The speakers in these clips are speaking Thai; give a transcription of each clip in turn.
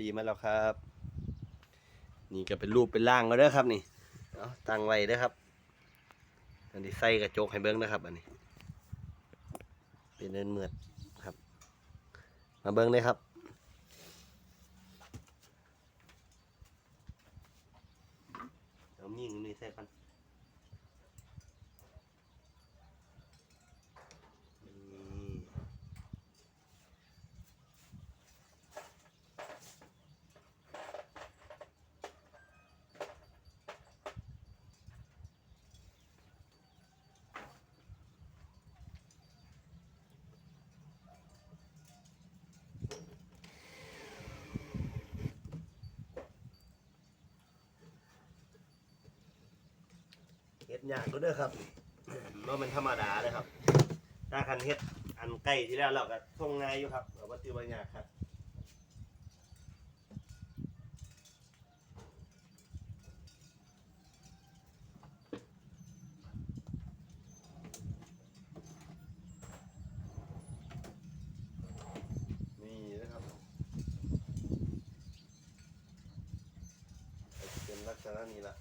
ลีมาแล้วครับ นี่ก็เป็นรูปเป็นร่างก็เด้อครับนี่เอาตั้งไว้เด้อครับ อันนี้ใส่กระจกให้เบิ้งนะครับ อันนี้ เป็นเนินเมือดครับ มาเบิ้งเลยครับเอามีดนี่ใส่กัน เฮ็ดยากก็เด้อครับว่ามันธรรมดาเลยครับ ถ้าคันเฮ็ดอันใกล้ที่แล้วเราก็ส่งง่ายอยู่ครับเราก็ตือบ่ยากครับนี่นะครับเป็นลักษณะนี้ละ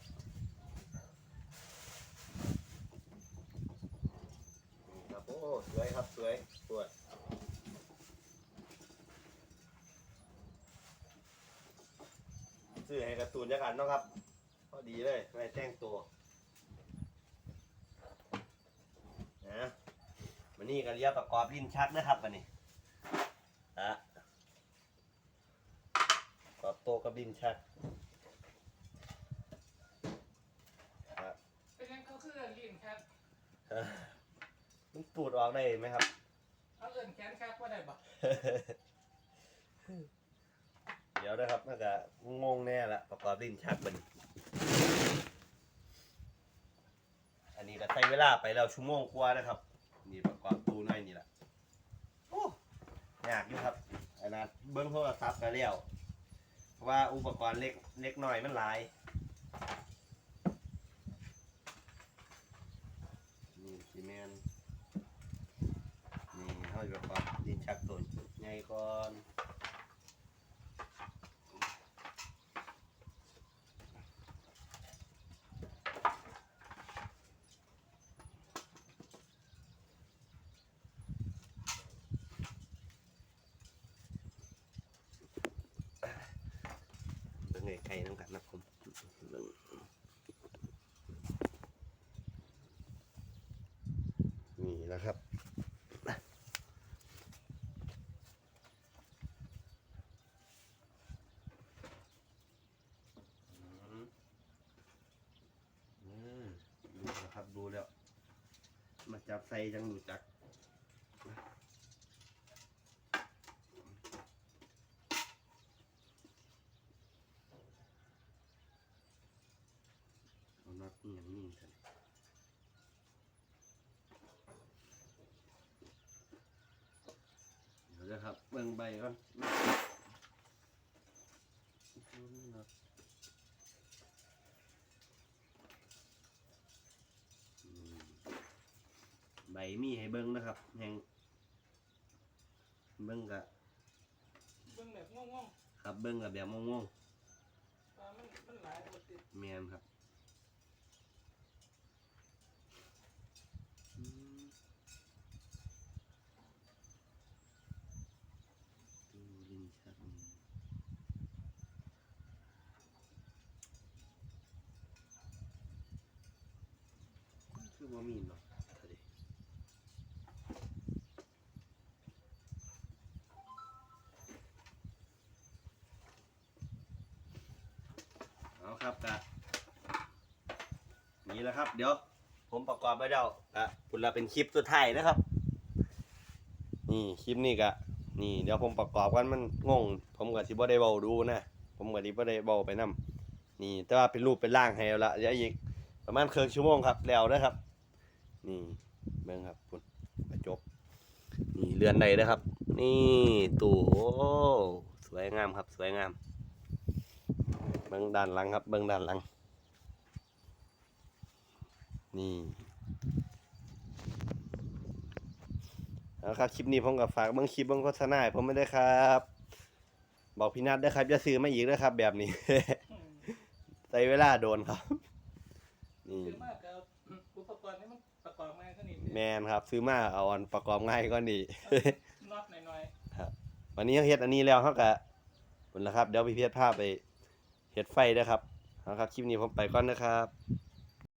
นี่ครับโอ้ สวยครับสวยสวยซื้อให้การ์ตูนจักอันเนาะครับพอดีเลยไม่แต่งตัวนะมันนี่ก็เรียกประกอบลิ้นชักนะครับอันนี้อะกอบโตกับดินชักครับเป็นยังเขาคือลิ้นครับเอ้อ มันปูดออกได้ไหมครับ เขาเอื่นแขนครับว่าได้บ่เดี๋ยวนะครับน่าจะงงแน่ละประกอบดินชักมันอันนี้ก็ใช้เวลาไปแล้วชั่วโมงกว่านะครับ นี่ประกอบตูน้อยนี่แหละโอ้ยากอยู่ครับอันนั้นเบิ้งโทรศัพท์ก็แล้วเพราะว่าอุปกรณ์เล็กเล็กน้อยมันหลาย นี่ซีเมนต์นี่เขาจะประกอบดินชักตัวใหญ่ก่อน เบิ่งไกลน้ำกันนะผมนี่แหล้วครับอืมอืมดูแล้วครับดูแล้ว มาจับใส่จังดูจัก เอาน็อตนี่อย่างนี้ กันเดี๋ยวนะครับเบิ่งใบก่อนน็อตอืมใบมีให้เบิ่งนะครับ แห่งเบิ่งกะเบิ่งแบบงงครับเบิ่งกับแบบงงๆว่ามันมันหลายบ่ติดๆแมนครับอืมดูลิ้นชักนี่่มีเนาะเท่าดิเอาครับกะนี่แหละครับ เดี๋ยว ผมประกอบไปแล้วอะคุณละเป็นคลิปสุดท้ายนะครับ นี่คลิปนี้กะนี่เดี๋ยวผมประกอบกันมันงง ผมกับที่บ่ได้เบาดูนะผมกับที่บ่ได้เบาไปนํนี่แต่ว่าเป็นรูปเป็นร่างให้แล้วละเดี๋ยวอีกประมาณครึ่งชั่วโมงครับแล้วนะครับ นี่เบิ่งครับคุณกระจกนี่เรือนใดนะครับ นี่ตู่โอ้สวยงามครับ สวยงาม เบื้องด้านหลังครับ เบื้องด้านหลัง นี่แล้วครับคลิปนี้ผมกับฝากเบื้องคลิปเบื้องโฆษณาให้ผมไม่ได้ครับ บอกพี่นัทด้วยครับจะซื้อไมาอีกด้วยครับ แบบนี้ใช้เวลาโดนครับ นี่ แมนครับ ซื้อมาเอาอันประกอบง่ายก็ดีน็อตหน่อยวันนี้เขาเฮ็ดอันนี้แล้วเขาก็ผลละครับ เดี๋ยวพี่เพียรพาไปเฮ็ดไฟเด้อครับเอาครับคลิปนี้ผมไปก่อนนะครับๆ